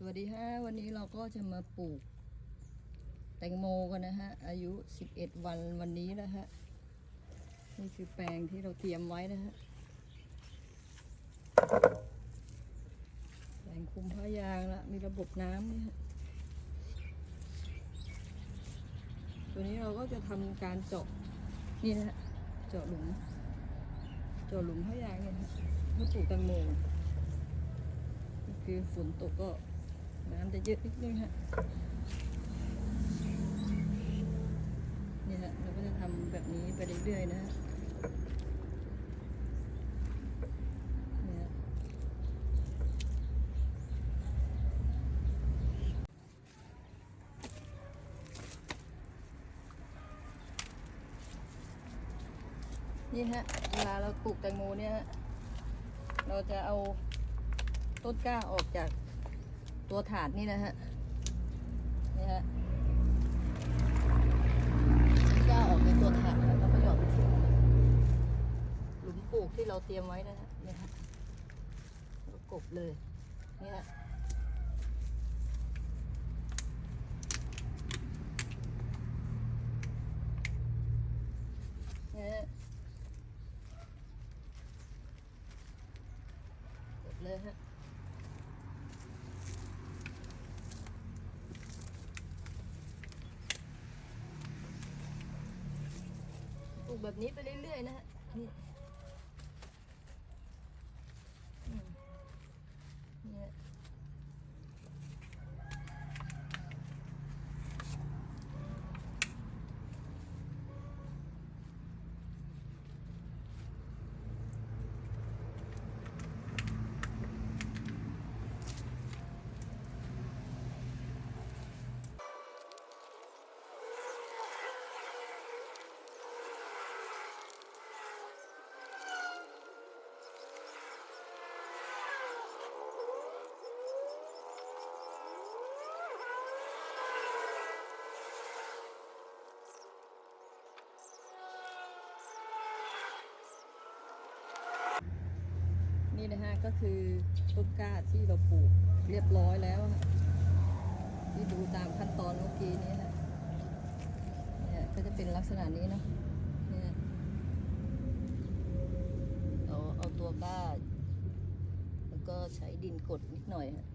สวัสดีฮะวันนี้เราก็จะมาปลูก แตงโมกันนะฮะ อายุ 11 วันวันนี้นะฮะ นี่คือแปลงที่เราเตรียมไว้นะฮะ แปลงคุมผ้ายางละมีระบบน้ำนี่ฮะตัวนี้เราก็จะทำการเจาะนี่นะฮะ เจาะหลุม เจาะหลุมผ้ายางเนี่ยฮะเพื่อปลูกแตงโมคือฝนตกก็ น้ำจะเยอะนิดนึงฮะนี่ฮะเราก็จะทำแบบนี้ไปเรื่อยๆนะนี่ฮะนี่ฮะเวลาเราปลูกแตงโมเนี่ยเราจะเอาต้นกล้าออกจาก ตัวถาดนี่นะฮะนี่ฮะกล้าออกในตัวถาดแล้วก็หยอดทิ้งหลุมปลูกที่เราเตรียมไว้นะฮะนี่ฮะแล้วกบเลยนี่ฮะนี่ฮะกบเลยฮะ ลูกแบบนี้ไปเรื่อยๆนะฮะนี่อืมเนี่ย นี่นะฮะก็คือต้นกล้าที่เราปลูกเรียบร้อยแล้วฮะที่ดูตามขั้นตอนเมื่อกี้นี้นะเนี่ยก็จะเป็นลักษณะนี้เนาะเนี่ยเอาเอาตัวกล้า แล้วก็ใช้ดินกดนิดหน่อยฮะ